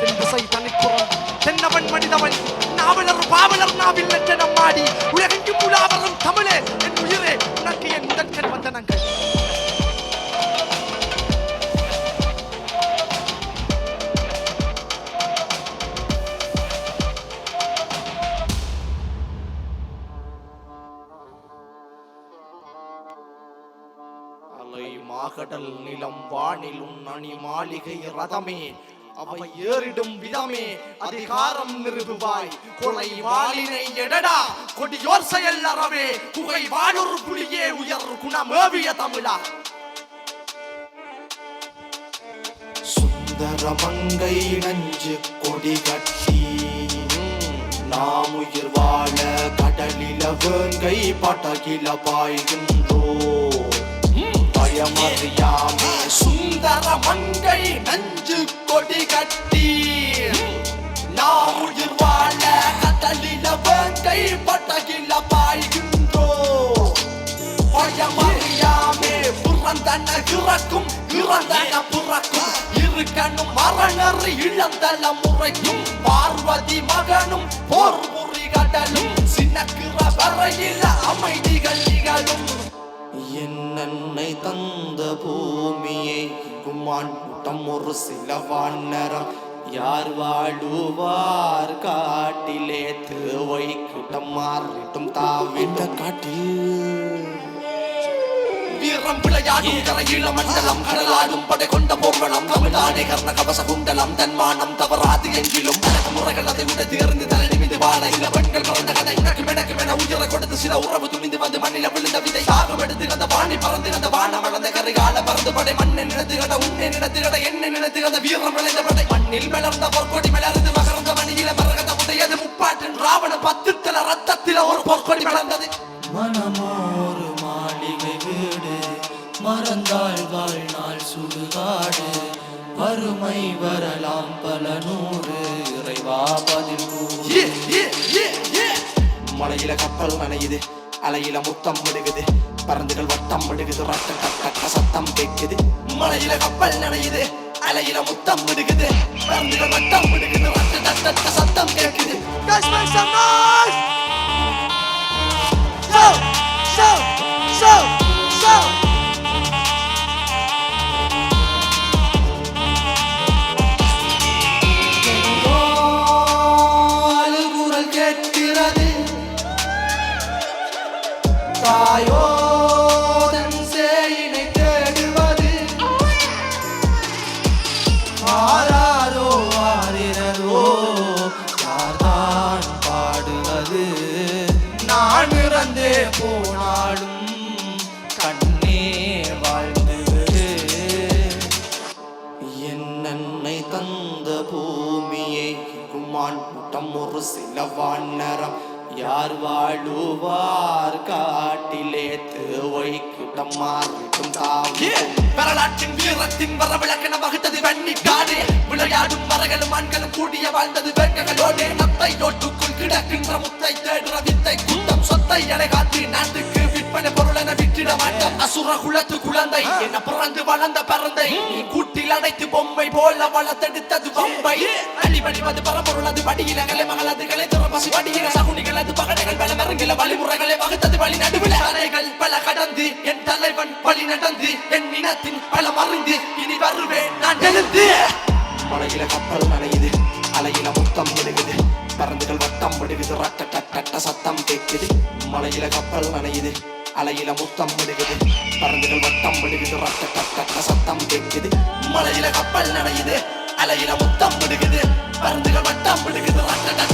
காலத்தின் திசை தனிக்குறம் தென்னவன் மனிதவன் நாவலர் பாவலர் நாவில் நெற்ற மாடி உலகெங்கும் உலாவரும் தமிழே என் உயிரே உனக்கு என் முதற்கண் வந்தனங்கள். அலை மாகடல் நிலம் வானில் உன்னணி மாளிகை ரதமே. அவை ஏறிடும் விதமே அதிகாரம் நிறுவுவாய். கொலை வாளினை எடடா கொடியோர் செயல் அறவே குகை வானொரு புலியே உயர் குணமேவிய தமிழா. சுந்தர மங்கை நஞ்சு கொடி கட்டி நாம் உயிர் வாழ கடலில வேங்கை படகில பாய்கின்றோ. பயமறியாமே சுந்தர மங்கை நஞ்சு கொடி கட்டி. நாம் உயிர் வாழ கத்தலில வேங்கை பட்டகில பாய்கின்றோ பயமறியாமே புறந்தன இறக்கும் இறந்தன புறக்கும். இருக்கணும் மரணர் இழந்தல முறைக்கும் பார்வதி மகனும் போர் புரி கடலும். சின்னக்கிற வரையில் அமைதிகள் நிகழும். என் என்னை தந்த பூமியை குமான் கூட்டம் ஒரு சில வானரம் யார் வாழுவார் காட்டிலே? தேவை கூட்டம் மாறிட்டும் தாவிட்ட காட்டில் வீரம் விளையாடும் கரையில மண்டலம் கடலாடும் படை கொண்ட பொம்பளம் தமிழ்நாடே கர்ண கவச குண்டலம் தன்மானம் தவறாது எங்கிலும். முறைகள் அதை விட தேர்ந்து தலை நிமிந்து வாழ இல்ல பெண்கள் பிறந்த கதை எனக்கு எனக்கு என உயிரை கொடுத்து சில உறவு துணிந்து வந்து மண்ணில விழுந்த விதை. தாகம் எடுத்து அந்த வாணி பறந்து அந்த வானம் வளர்ந்த கரைகால பறந்து படை. மண்ணை நினைத்து கட உன்னை நினைத்து கட என்ன நினைத்து கட வீரம் விளைந்த படை. மண்ணில் மலர்ந்த பொற்கொடி மலர்ந்து மகர்ந்த மணியில மரகத உடையது முப்பாட்டின் ராவண பத்துத்தல ரத்தத்தில ஒரு பொற்கொடி மலர்ந்தது மனமோரு மாளிகை வீடு மறந்தாள் வாழ்நாள் சுடுகாடு. வறுமை வரலாம் பல நூறு இறைவா பதில். மலையில கப்பல் நனையுது. அலையில முத்தம் விடுகுது பறந்துகள் வட்டம் விடுகுது ரட்ட கட்ட சத்தம் கேட்குது. மலையில கப்பல் நனையுது. அலையில முத்தம் விடுகுது பறந்துகள் வட்டம் விடுகுது ரட்ட கட்ட சத்தம் கேட்குது. பாடுவது நான் இறந்தே போனாலும் கண்ணே வாழ்ந்து விடு என்னை தந்த பூமியை குமான் கூட்டம் ஒரு சில வானரம் யார் வாழுவார் காட்டிலே தேவை கூட்டம் மாறிட்டும் தாவி வரலாற்றின் வீரத்தின் வரவிளக்கென வகுத்தது வெண்ணிக்காடு விளையாடும் மரகளும் ஆண்களும் கூடிய வாழ்ந்தது வேட்கைகளோடு நத்தை நோட்டு கிடக்கின்ற முத்தை தேடுற வித்தை குத்தம். சொத்தை அடைகாத்து நாட்டுக்கு விற்பனை பொருள் என விற்றிட மாட்டோம். அசுர குலத்து குழந்தை என்ன பிறந்து வளர்ந்த பறந்தை. கூட்டில் அடைத்து பொம்மை போல வளர்த்தெடுத்தது பொம்பை அடிபடிவது பரம்பொருளது படியில கலை அது கலை துறப்பசி படியில சகுனிகள் அது பகடைகள் பல மருங்கில வழிமுறைகளை வகுத்தது வழி நடுவில் அலைகள் பல கடந்து என் தலைவன் வழி நடந்து என் இனத்தின் பல மறைந்து இனி வருவேன் நான் எழுந்து. மலையில கப்பல் நனையுது கேட்குது மலையில கப்பல் நனையுது. அலையில முத்தம் விடுகுது பறந்துகள் வட்டம் விடுகுது ரத்த கட்ட சத்தம் கேட்குது மலையில கப்பல் நனையுது. அலையில முத்தம் விடுகுது பறந்துகள் வட்டம் விடுகுது ரத்த